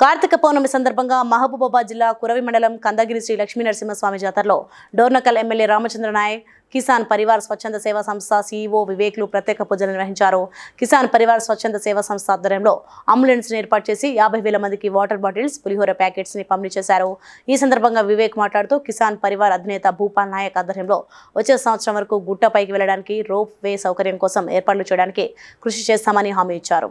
కార్తీక పౌర్ణమి సందర్భంగా మహబూబాబాద్ జిల్లా కురవి మండలం కందగిరి శ్రీ లక్ష్మీ నరసింహస్వామి జాతరలో డోర్నకల్ ఎమ్మెల్యే రామచంద్ర నాయక్ కిసాన్ పరివార్ స్వచ్ఛంద సేవా సంస్థ సీఈఓ వివేక్లు ప్రత్యేక పూజలు నిర్వహించారు. కిసాన్ పరివార్ స్వచ్ఛంద సేవా సంస్థ ఆధ్వర్యంలో అంబులెన్స్ ఏర్పాటు చేసి యాభై వేల మందికి వాటర్ బాటిల్స్ పులిహోర ప్యాకెట్స్ని పంపిణీ చేశారు. ఈ సందర్భంగా వివేక్ మాట్లాడుతూ కిసాన్ పరివార్ అధినేత భూపాల్ నాయక్ ఆధ్వర్యంలో వచ్చే సంవత్సరం వరకు గుట్టపైకి వెళ్ళడానికి రోప్ వే సౌకర్యం కోసం ఏర్పాట్లు చేయడానికి కృషి చేస్తామని హామీ ఇచ్చారు.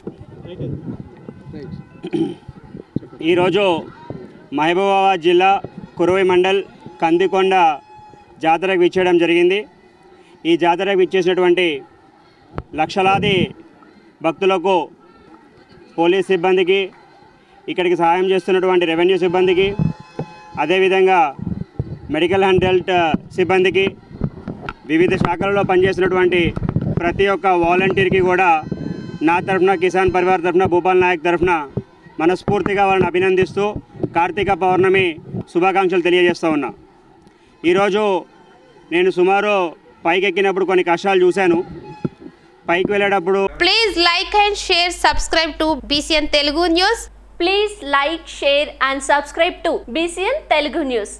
ఈరోజు మహబూబాబాద్ జిల్లా కురువై మండల్ కందికొండ జాతరకు విచ్చేయడం జరిగింది. ఈ జాతరకు విచ్చేసినటువంటి లక్షలాది భక్తులకు పోలీస్ సిబ్బందికి ఇక్కడికి సహాయం చేస్తున్నటువంటి రెవెన్యూ సిబ్బందికి అదేవిధంగా మెడికల్ అండ్ హెల్త్ సిబ్బందికి వివిధ శాఖలలో పనిచేసినటువంటి ప్రతి ఒక్క వాలంటీర్కి కూడా నా తరఫున కిసాన్ పరివార్ తరఫున భూపాల్ నాయక్ తరఫున మనస్ఫూర్తిగా వాళ్ళని అభినందిస్తూ కార్తీక పౌర్ణమి శుభాకాంక్షలు తెలియజేస్తూ ఉన్నా. ఈరోజు నేను సుమారు పైకెక్కినప్పుడు కొన్ని కష్టాలు చూశాను. పైకి వెళ్ళేటప్పుడు please like and share subscribe to BCN Telugu news please like share and subscribe to BCN Telugu news